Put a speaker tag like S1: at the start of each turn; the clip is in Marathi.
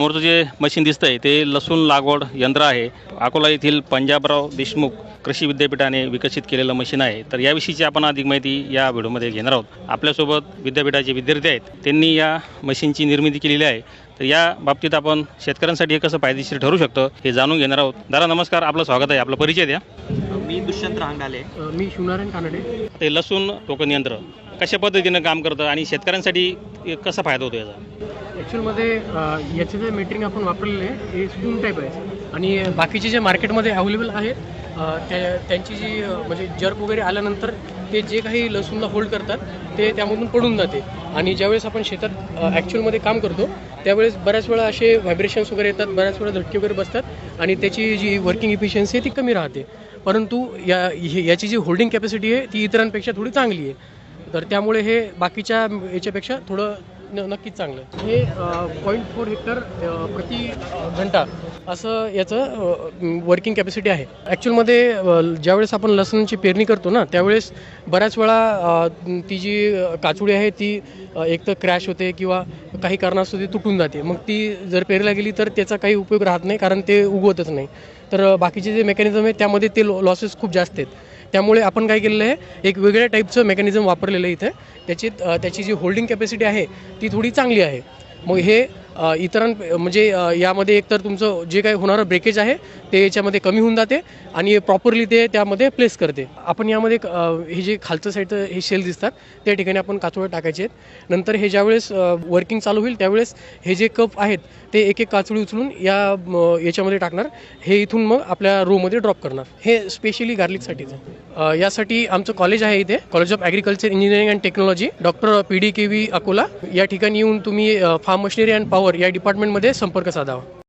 S1: समोरचं जे मशीन दिसतंय ते लसूण लागवड यंत्र आहे. अकोला येथील पंजाबराव देशमुख कृषी विद्यापीठाने विकसित केलेलं मशीन आहे. तर याविषयीची आपण अधिक माहिती या व्हिडिओमध्ये घेणार आहोत. आपल्यासोबत विद्यापीठाचे विद्यार्थी आहेत. त्यांनी या मशीनची निर्मिती केलेली आहे. तर या बाबतीत आपण शेतकऱ्यांसाठी हे कसं फायदेशीर ठरू शकतं हे जाणून घेणार आहोत. दादा नमस्कार. आपलं स्वागत आहे. आपला परिचय द्या.
S2: मी दुष्यंत रांगाले
S3: मी शिवनारायण कानडे.
S1: ते लसूण टोकन यंत्र कशा पद्धतीनं काम करतं आणि शेतकऱ्यांसाठी कसा फायदा होतो याचा?
S3: ॲक्च्युअलमध्ये याचे जे मेटरिंग आपण वापरलेले आहे हे स्पून टाईप आहे. आणि बाकीचे जे मार्केटमध्ये अवेलेबल आहेत त्या त्यांची जी म्हणजे जर्क वगैरे आल्यानंतर ते जे काही लसूणला होल्ड करतात ते त्यामधून पडून जाते. आणि ज्यावेळेस आपण शेतात ॲक्च्युअलमध्ये काम करतो त्यावेळेस बऱ्याच वेळा असे व्हायब्रेशन्स वगैरे येतात बऱ्याच वेळा झटके वगैरे बसतात आणि त्याची जी वर्किंग इफिशियन्सी आहे ती कमी राहते. परंतु या हे- याची जी होल्डिंग कॅपॅसिटी आहे ती इतरांपेक्षा थोडी चांगली आहे. तर त्यामुळे हे बाकीच्या याच्यापेक्षा थोडं नक्कीच चांगलं हे पॉईंट फोर हेक्टर प्रति घंटा असं याचं वर्किंग कॅपॅसिटी आहे. ॲक्च्युअलमध्ये ज्यावेळेस आपण लसणाची पेरणी करतो ना त्यावेळेस बऱ्याच वेळा ती जी अ, काचुडी आहे ती एक तर क्रॅश होते किंवा काही कारणास्तव ती तुटून जाते. मग ती जर पेरल्या गेली तर त्याचा काही उपयोग राहत नाही कारण ते उगवतच नाही. तर बाकीचे जे मेकॅनिझम आहे त्यामध्ये ते लॉसेस खूप जास्त आहेत. त्यामुळे आपण काय केलेलं आहे एक वेगळ्या टाईपचं मेकॅनिझम वापरलेलं आहे इथे. त्याची त्याची जी होल्डिंग कॅपॅसिटी आहे ती थोडी चांगली आहे. मग हे इतरां म्हणजे यामध्ये एकतर तुमचं जे काही होणारं ब्रेकेज आहे ते याच्यामध्ये कमी होऊन जाते आणि प्रॉपरली ते त्यामध्ये प्लेस करते. आपण यामध्ये हे जे खालचं साईडचं हे शेल दिसतात त्या ठिकाणी आपण काचोळे टाकायचे आहेत. नंतर हे ज्यावेळेस वर्किंग चालू होईल त्यावेळेस हे जे कप आहेत ते एक एक काचोळी उचलून या याच्यामध्ये टाकणार. हे इथून मग आपल्या रोमध्ये ड्रॉप करणार. हे स्पेशली गार्लिकसाठीच आहे. यासाठी आमचं कॉलेज आहे इथे. College of agriculture engineering and technology doctor P D K V Akola या ठिकाणी येऊन तुम्ही फार्म मशिनरी अँड पॉवर या डिपार्टमेंटमध्ये संपर्क साधावा.